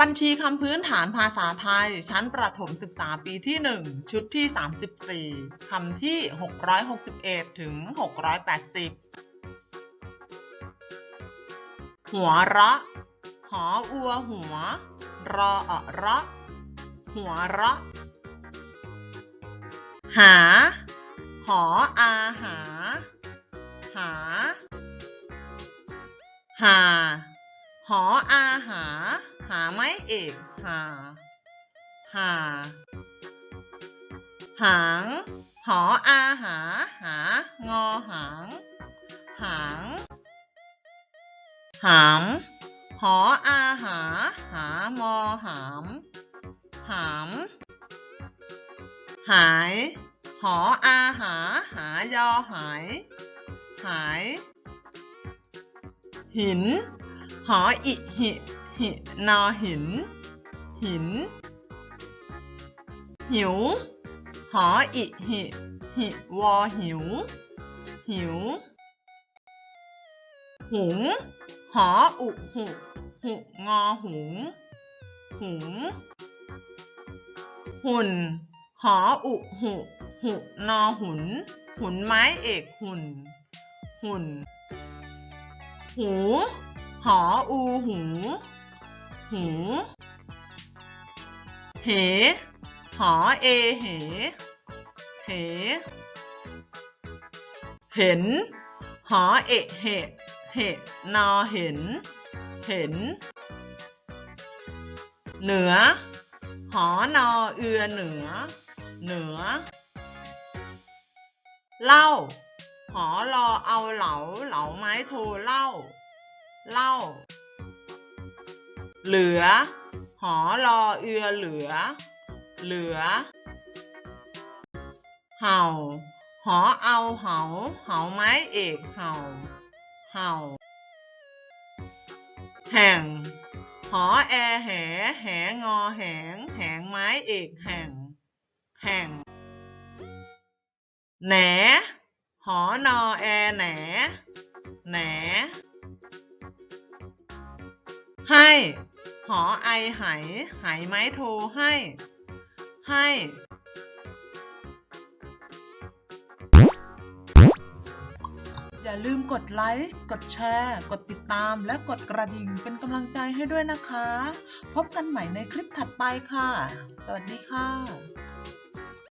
บัญชีคำพื้นฐานภาษาไทย ชั้นประถมศึกษาปีที่ 1 ชุดที่ 34 คำที่ 661 ถึง 680 หัวเราะหออัวหัว รออะเราะหัวเราะหา หออาหา หา หา หออาหา หาไม้เอกหา หา หาง หออาหา หา งอหาง หาง หาม หออาหา หามอหาม หาม หาย หออาหา หายอหาย หาย หิน หออิหิ หินอหิน หิน หิว หออิหิ หิวอหิว หิว หุง หออุหุ หุงอหุง หุง หุ่น หออุหุ หุนอหุน หุนไม้เอกหุ่น หุ่น หู หออูหู หูเหหอเอเหเหเห็น หอเอะเหเหนอเห็น เห็น เหนือ หอนอเอือเหนือ เหนือ เล่า หอรอเอาเหลา เหลาไม้โทเล่า เล่า เหลือ หอรอเอือเหลือ เหลือ เห่า หอเอาเหาเหาไม้เอกเห่า เห่า แห่ง หอแอแหแหงอแหงแหงไม้เอกแห่ง แห่ง แหน หอนอแอแหน แหนให้ หอไอไหไหไม้โทให้ ให้ อย่าลืมกดไลค์ กดแชร์ กดติดตาม และกดกระดิ่งเป็นกำลังใจให้ด้วยนะคะ พบกันใหม่ในคลิปถัดไปค่ะ สวัสดีค่ะ